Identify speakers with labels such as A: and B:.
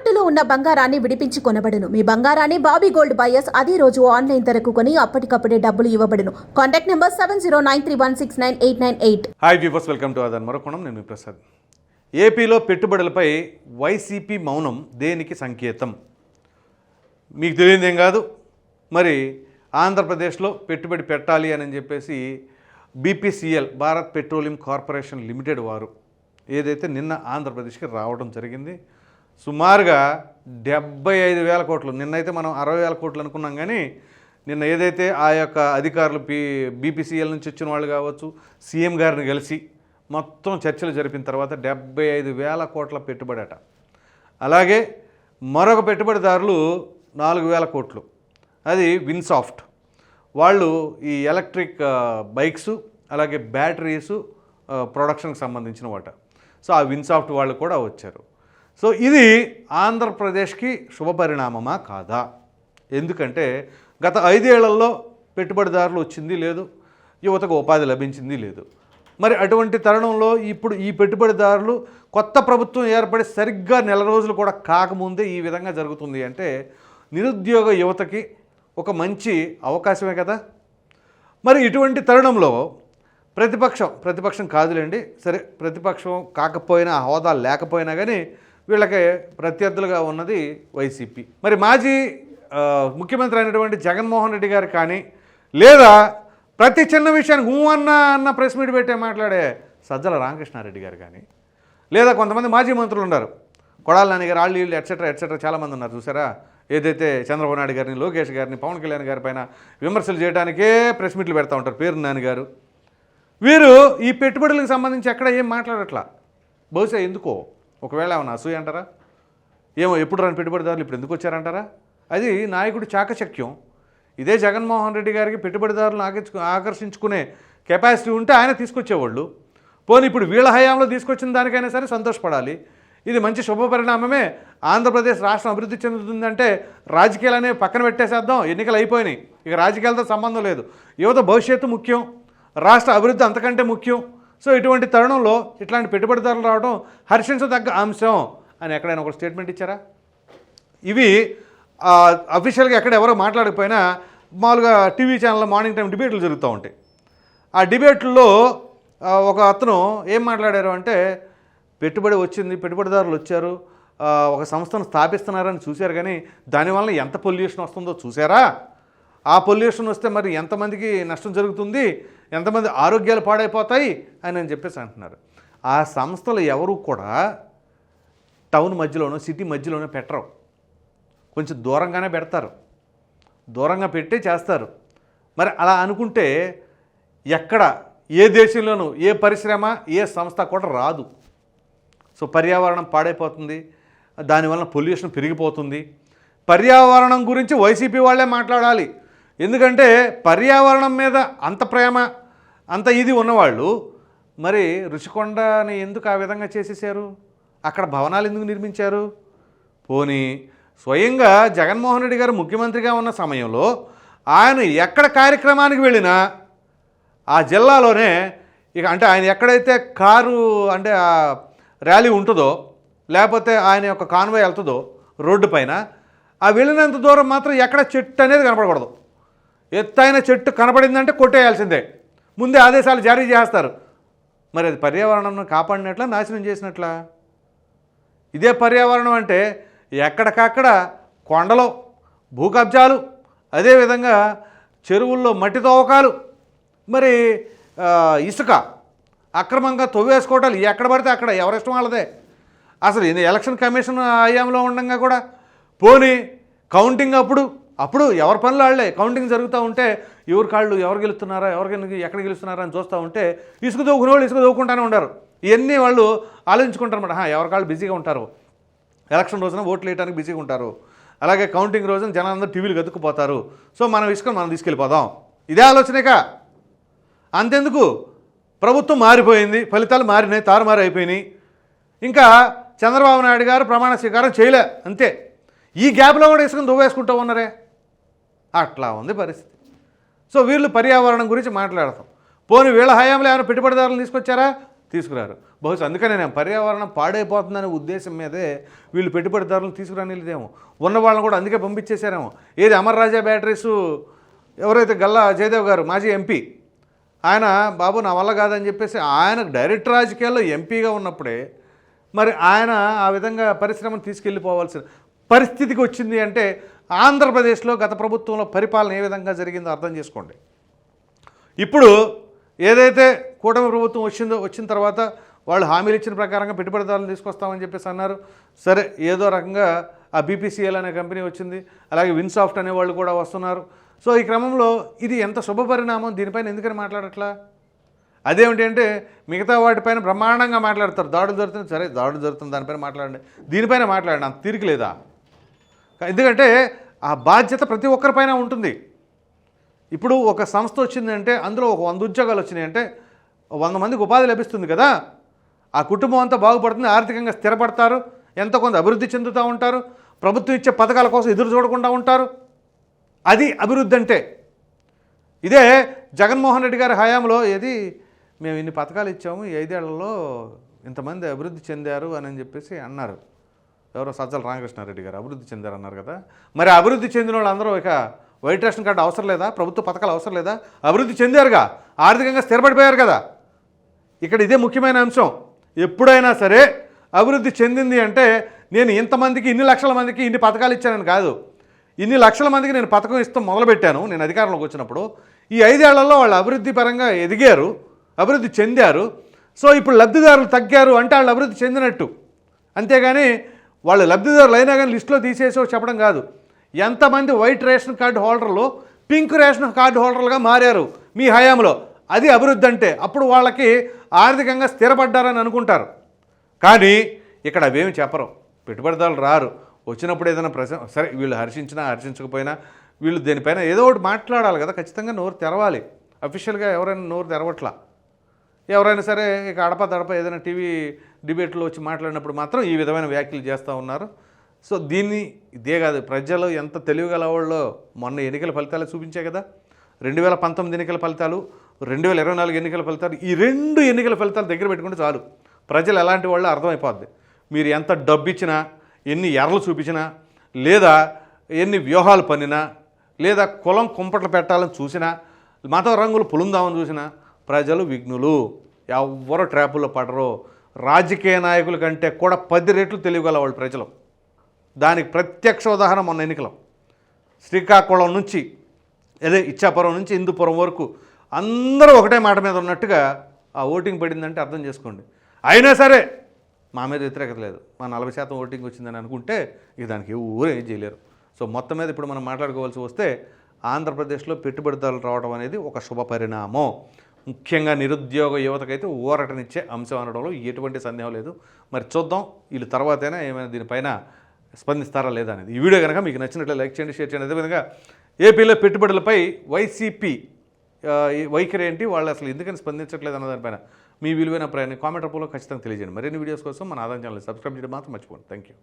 A: తాకట్టులో ఉన్న బంగారాన్ని విడిపించి కొనబడును. మీ బంగారాన్ని బాబీ గోల్డ్ బయర్స్ అదే రోజు ఆన్లైన్ ధరకు కొని అప్పటికప్పుడే డబ్బులు ఇవ్వబడును. Contact number seven zero nine three one six nine eight nine eight.
B: Hi viewers welcome to అదన్ మరొకణం నేను ప్రసాద్. ఏపీలో పెట్టుబడులపై వైసీపీ మౌనం దేనికి సంకేతం? మీకు తెలియదు ఏం కాదు. మరి ఆంధ్రప్రదేశ్లో పెట్టుబడి పెట్టాలి అని చెప్పేసి BPCL Bharat petroleum corporation limited వారు ఏదైతే నిన్న ఆంధ్రప్రదేశ్కి రావడం జరిగింది సుమారుగా డెబ్బై ఐదు వేల కోట్లు. నిన్నైతే మనం అరవై వేల కోట్లు అనుకున్నాం కానీ నిన్న ఏదైతే ఆ యొక్క అధికారులు పీ బీపీసీఎల్ నుంచి వచ్చిన వాళ్ళు కావచ్చు సీఎం గారిని కలిసి మొత్తం చర్చలు జరిపిన తర్వాత డెబ్బై ఐదు వేల కోట్ల పెట్టుబడి అట అలాగే మరొక పెట్టుబడిదారులు నాలుగు వేల కోట్లు. అది విన్సాఫ్ట్. వాళ్ళు ఈ ఎలక్ట్రిక్ బైక్స్ అలాగే బ్యాటరీస్ ప్రొడక్షన్కి సంబంధించిన వాట సో ఆ విన్సాఫ్ట్ వాళ్ళు కూడా వచ్చారు. సో ఇది ఆంధ్రప్రదేశ్కి శుభపరిణామమా కాదా? ఎందుకంటే గత ఐదేళ్ళలో పెట్టుబడిదారులు వచ్చింది లేదు యువతకు ఉపాధి లభించింది లేదు. మరి అటువంటి తరుణంలో ఇప్పుడు ఈ పెట్టుబడిదారులు కొత్త ప్రభుత్వం ఏర్పడి సరిగ్గా నెల రోజులు కూడా కాకముందే ఈ విధంగా జరుగుతుంది అంటే నిరుద్యోగ యువతకి ఒక మంచి అవకాశమే కదా? మరి ఇటువంటి తరుణంలో ప్రతిపక్షం ప్రతిపక్షం కాదులేండి సరే ప్రతిపక్షం కాకపోయినా హోదా లేకపోయినా కానీ వీళ్ళకి ప్రత్యర్థులుగా ఉన్నది వైసీపీ. మరి మాజీ ముఖ్యమంత్రి అయినటువంటి జగన్మోహన్ రెడ్డి గారు కానీ లేదా ప్రతి చిన్న విషయానికి ఊ అన్న అన్న ప్రెస్ మీట్ పెట్టే మాట్లాడే సజ్జల రామకృష్ణారెడ్డి గారు కానీ లేదా కొంతమంది మాజీ మంత్రులు ఉన్నారు. కొడాల నాని గారు ఆళ్ళు వీళ్ళు ఎట్సెట్రా ఎట్సెట్రా చాలామంది ఉన్నారు చూసారా? ఏదైతే చంద్రబాబు నాయుడు గారిని లోకేష్ గారిని పవన్ కళ్యాణ్ గారి పైన విమర్శలు చేయడానికే ప్రెస్ మీట్లు పెడతా ఉంటారు పేరు నాని గారు. వీరు ఈ పెట్టుబడులకు సంబంధించి ఎక్కడ ఏం మాట్లాడట్లా? బహుశా ఎందుకో ఒకవేళ ఏమైనా అసూయ అంటారా? ఏమో ఎప్పుడు రాని పెట్టుబడిదారులు ఇప్పుడు ఎందుకు వచ్చారంటారా? అది నాయకుడి చాకచక్యం. ఇదే జగన్మోహన్ రెడ్డి గారికి పెట్టుబడిదారులను ఆకర్షు ఆకర్షించుకునే కెపాసిటీ ఉంటే ఆయన తీసుకొచ్చేవాళ్ళు. పోనీ ఇప్పుడు వీళ్ళ హయాంలో తీసుకొచ్చిన దానికైనా సరే సంతోషపడాలి. ఇది మంచి శుభ పరిణామమే. ఆంధ్రప్రదేశ్ రాష్ట్రం అభివృద్ధి చెందుతుందంటే రాజకీయాలనే పక్కన పెట్టేసేద్దాం. ఎన్నికలు అయిపోయినాయి. ఇక రాజకీయాలతో సంబంధం లేదు. యువత భవిష్యత్తు ముఖ్యం. రాష్ట్ర అభివృద్ధి అంతకంటే ముఖ్యం. సో ఇటువంటి తరుణంలో ఇట్లాంటి పెట్టుబడిదారులు రావడం హర్షించదగ్గ అంశం అని ఎక్కడైనా ఒక స్టేట్మెంట్ ఇచ్చారా? ఇవి అఫీషియల్గా ఎక్కడ ఎవరో మాట్లాడకపోయినా మామూలుగా టీవీ ఛానల్ మార్నింగ్ టైం డిబేట్లు జరుగుతూ ఉంటాయి. ఆ డిబేట్లలో ఒక అతను ఏం మాట్లాడారు అంటే పెట్టుబడి వచ్చింది పెట్టుబడిదారులు వచ్చారు ఒక సంస్థను స్థాపిస్తున్నారని చూశారు కానీ దానివల్ల ఎంత పొల్యూషన్ వస్తుందో చూసారా ఆ పొల్యూషన్ వస్తే మరి ఎంతమందికి నష్టం జరుగుతుంది? ఎంతమంది ఆరోగ్యాలు పాడైపోతాయి అని అని చెప్పేసి అంటున్నారు. ఆ సంస్థలు ఎవరు కూడా టౌన్ మధ్యలోనో సిటీ మధ్యలోనో పెట్టరు. కొంచెం దూరంగానే పెడతారు. దూరంగా పెట్టి చేస్తారు. మరి అలా అనుకుంటే ఎక్కడ ఏ దేశంలోనూ ఏ పరిశ్రమ ఏ సంస్థ కూడా రాదు. సో పర్యావరణం పాడైపోతుంది. దానివల్ల పొల్యూషన్ పెరిగిపోతుంది. పర్యావరణం గురించి వైసీపీ వాళ్ళే మాట్లాడాలి. ఎందుకంటే పర్యావరణం మీద అంత ప్రేమ అంత ఇది ఉన్నవాళ్ళు మరి రుచికొండని ఎందుకు ఆ విధంగా చేసేసారు అక్కడ భవనాలు ఎందుకు నిర్మించారు? పోనీ స్వయంగా జగన్మోహన్ రెడ్డి గారు ముఖ్యమంత్రిగా ఉన్న సమయంలో ఆయన ఎక్కడ కార్యక్రమానికి వెళ్ళినా ఆ జిల్లాలోనే ఇక అంటే ఆయన ఎక్కడైతే కారు అంటే ఆ ర్యాలీ ఉంటుందో లేకపోతే ఆయన యొక్క కాన్వాయ్ వెళ్తుందో రోడ్డు పైన ఆ వెళ్ళినంత దూరం మాత్రం ఎక్కడ చెట్టు అనేది కనపడకూడదు. ఎత్తైన చెట్టు కనపడిందంటే కొట్టేయాల్సిందే. ముందే ఆదేశాలు జారీ చేస్తారు. మరి అది పర్యావరణం కాపాడినట్ల నాశనం చేసినట్లా? ఇదే పర్యావరణం అంటే ఎక్కడికక్కడ కొండలు భూ కబ్జాలు అదేవిధంగా చెరువుల్లో మట్టి తవ్వకాలు మరి ఇసుక అక్రమంగా తవ్వేసుకోవటాలు ఎక్కడ పడితే అక్కడ ఎవరిష్టం వాళ్ళదే. అసలు ఇది ఎలక్షన్ కమిషన్ హయాంలో ఉండగా కూడా పోనీ కౌంటింగ్ అప్పుడు అప్పుడు ఎవరి పనులు వాళ్ళే. కౌంటింగ్ జరుగుతూ ఉంటే ఎవరి కాళ్ళు ఎవరు గెలుస్తున్నారా ఎవరికి ఎక్కడ గెలుస్తున్నారా అని చూస్తూ ఉంటే ఇసుక దోకునే వాళ్ళు ఇసుక దోకుంటానే ఉంటారు ఇవన్నీ వాళ్ళు ఆలోచించుకుంటారు అనమాట ఎవరి కాళ్ళు బిజీగా ఉంటారు? ఎలక్షన్ రోజున ఓట్లు వేయడానికి బిజీగా ఉంటారు. అలాగే కౌంటింగ్ రోజున జనాలందరూ టీవీలు గతుక్కుపోతారు. సో మనం ఇసుకొని మనం తీసుకెళ్ళిపోదాం. ఇదే ఆలోచనేక. అంతెందుకు? ప్రభుత్వం మారిపోయింది ఫలితాలు మారినాయి తారుమారు అయిపోయినాయి. ఇంకా చంద్రబాబు నాయుడు గారు ప్రమాణ స్వీకారం చేయలే అంతే. ఈ గ్యాప్లో కూడా ఇసుకని దువ్వేసుకుంటూ ఉన్నారే? అట్లా ఉంది పరిస్థితి. సో వీళ్ళు పర్యావరణం గురించి మాట్లాడతాం. పోనీ వీళ్ళ హయాంలో ఏమైనా పెట్టుబడిదారులు తీసుకొచ్చారా? తీసుకురారు. బహుశా అందుకనే నేను పర్యావరణం పాడైపోతుందనే ఉద్దేశం మీదే వీళ్ళు పెట్టుబడిదారులను తీసుకురానిలేదేమో. ఉన్న వాళ్ళని కూడా అందుకే పంపించేశారేమో. ఏది అమర్ రాజా బ్యాటరీస్? ఎవరైతే గల్లా జయదేవ్ గారు మాజీ ఎంపీ ఆయన బాబు నా వల్ల కాదని చెప్పేసి ఆయన డైరెక్ట్ రాజకీయాల్లో ఎంపీగా ఉన్నప్పుడే మరి ఆయన ఆ విధంగా పరిశ్రమను తీసుకెళ్ళిపోవాల్సిన పరిస్థితికి వచ్చింది అంటే ఆంధ్రప్రదేశ్లో గత ప్రభుత్వంలో పరిపాలన ఏ విధంగా జరిగిందో అర్థం చేసుకోండి. ఇప్పుడు ఏదైతే కూటమి ప్రభుత్వం వచ్చిందో వచ్చిన తర్వాత వాళ్ళు హామీలు ఇచ్చిన ప్రకారంగా పెట్టుబడిదారులు తీసుకొస్తామని చెప్పేసి అన్నారు. సరే ఏదో రకంగా ఆ బీపీసీఎల్ అనే కంపెనీ వచ్చింది అలాగే విన్సాఫ్ట్ అనే వాళ్ళు కూడా వస్తున్నారు. సో ఈ క్రమంలో ఇది ఎంత శుభ పరిణామం? దీనిపైన ఎందుకని మాట్లాడట్లా? అదేమిటంటే మిగతా వాటిపైన బ్రహ్మాండంగా మాట్లాడతారు. దాడులు జరుగుతుంది సరే దాడులు జరుగుతుంది దానిపైన మాట్లాడండి. దీనిపైన మాట్లాడండి. అంత తీరిక లేదా? ఎందుకంటే ఆ బాధ్యత ప్రతి ఒక్కరిపైన ఉంటుంది. ఇప్పుడు ఒక సంస్థ వచ్చిందంటే అందులో ఒక వంద ఉద్యోగాలు వచ్చినాయంటే వంద మందికి ఉపాధి లభిస్తుంది కదా. ఆ కుటుంబం అంతా బాగుపడుతుంది ఆర్థికంగా స్థిరపడతారు ఎంతో కొంత అభివృద్ధి చెందుతూ ఉంటారు ప్రభుత్వం ఇచ్చే పథకాల కోసం ఎదురు చూడకుండా ఉంటారు. అది అభివృద్ధి అంటే. ఇదే జగన్మోహన్ రెడ్డి గారి హయాంలో ఏది మేము ఇన్ని పథకాలు ఇచ్చాము ఈ ఐదేళ్ళలో ఇంతమంది అభివృద్ధి చెందారు అని చెప్పేసి అన్నారు. ఎవరో సజ్జల రామకృష్ణారెడ్డి గారు అభివృద్ధి చెందారు అన్నారు కదా. మరి అభివృద్ధి చెందిన వాళ్ళందరూ ఇక వైట్ రేషన్ కార్డు అవసరం లేదా? ప్రభుత్వ పథకాలు అవసరం లేదా? అభివృద్ధి చెందారుగా? ఆర్థికంగా స్థిరపడిపోయారు కదా. ఇక్కడ ఇదే ముఖ్యమైన అంశం. ఎప్పుడైనా సరే అభివృద్ధి చెందింది అంటే నేను ఇంతమందికి ఇన్ని లక్షల మందికి ఇన్ని పథకాలు ఇచ్చానని కాదు. ఇన్ని లక్షల మందికి నేను పథకం ఇస్తూ మొదలుపెట్టాను నేను అధికారంలోకి వచ్చినప్పుడు. ఈ ఐదేళ్ళలో వాళ్ళు అభివృద్ధి పరంగా ఎదిగారు అభివృద్ధి చెందారు. సో ఇప్పుడు లబ్ధిదారులు తగ్గారు అంటే వాళ్ళు అభివృద్ధి చెందినట్టు. అంతేగాని వాళ్ళు లబ్ధిదారులు అయినా కానీ లిస్టులో తీసేసో చెప్పడం కాదు. ఎంతమంది వైట్ రేషన్ కార్డు హోల్డర్లు పింక్ రేషన్ కార్డు హోల్డర్లుగా మారారు మీ హయాంలో? అది అభివృద్ధి అంటే అప్పుడు వాళ్ళకి ఆర్థికంగా స్థిరపడ్డారని అనుకుంటారు. కానీ ఇక్కడ అవేమి చెప్పరు. పెట్టుబడిదారులు రారు. వచ్చినప్పుడు ఏదైనా ప్రశ్న సరే వీళ్ళు హర్షించినా హర్షించకపోయినా వీళ్ళు దీనిపైన ఏదో ఒకటి మాట్లాడాలి కదా ఖచ్చితంగా నోరు తెరవాలి. అఫీషియల్గా ఎవరైనా నోరు తెరవట్లా. ఎవరైనా సరే ఇక అడప దడప ఏదైనా టీవీ డిబేట్లో వచ్చి మాట్లాడినప్పుడు మాత్రం ఈ విధమైన వ్యాఖ్యలు చేస్తూ ఉన్నారు. సో దీన్ని ఇదే కాదు ప్రజలు ఎంత తెలివిగల వాళ్ళో మొన్న ఎన్నికల ఫలితాలు చూపించే కదా. రెండు వేల పంతొమ్మిది ఎన్నికల ఫలితాలు రెండు వేల ఇరవై నాలుగు ఎన్నికల ఫలితాలు ఈ రెండు ఎన్నికల ఫలితాలు దగ్గర పెట్టుకుంటే చాలు. ప్రజలు ఎలాంటి వాళ్ళు అర్థమైపోద్ది. మీరు ఎంత డబ్బు ఇచ్చినా ఎన్ని ఎర్రలు చూపించినా లేదా ఎన్ని వ్యూహాలు పన్నినా లేదా కులం కుంపట్లు పెట్టాలని చూసినా మత రంగులు పులుందామని చూసినా ప్రజలు విఘ్నులు. ఎవ్వరు ట్రాపుల్లో పడరు. రాజకీయ నాయకుల కంటే కూడా పది రెట్లు తెలియగల వాళ్ళు ప్రజలు. దానికి ప్రత్యక్ష ఉదాహరణ మొన్న ఎన్నికలు. శ్రీకాకుళం నుంచి అదే ఇచ్చాపురం నుంచి ఇందుపురం వరకు అందరూ ఒకటే మాట మీద ఉన్నట్టుగా ఆ ఓటింగ్ పడిందంటే అర్థం చేసుకోండి. అయినా సరే మా మీద వ్యతిరేకత లేదు. మా నలభై శాతం ఓటింగ్ వచ్చిందని అనుకుంటే ఇక దానికి ఊరే చేయలేరు. సో మొత్తం మీద ఇప్పుడు మనం మాట్లాడుకోవాల్సి వస్తే ఆంధ్రప్రదేశ్లో పెట్టుబడిదారులు రావడం అనేది ఒక శుభ పరిణామం. ముఖ్యంగా నిరుద్యోగ యువతకైతే ఊరటనిచ్చే అంశం అనడంలో ఎటువంటి సందేహం లేదు. మరి చూద్దాం వీళ్ళు తర్వాతైనా ఏమైనా దీనిపైన స్పందిస్తారా లేదా అనేది. ఈ వీడియో కనుక మీకు నచ్చినట్లు లైక్ చేయండి షేర్ చేయండి. అదేవిధంగా ఏపీలో పెట్టుబడులపై వైసీపీ ఈ వైఖరి ఏంటి వాళ్ళు అసలు ఎందుకని స్పందించట్లేదు అన్న దానిపైన మీ విలువైన ప్రయాణం కామెంట్ రూపంలో ఖచ్చితంగా తెలియజేయండి. మరిన్ని వీడియోస్ కోసం మన ఆదాయం ఛానల్ సబ్స్క్రైబ్ చేయడం మాత్రం మర్చిపోండి థ్యాంక్ యూ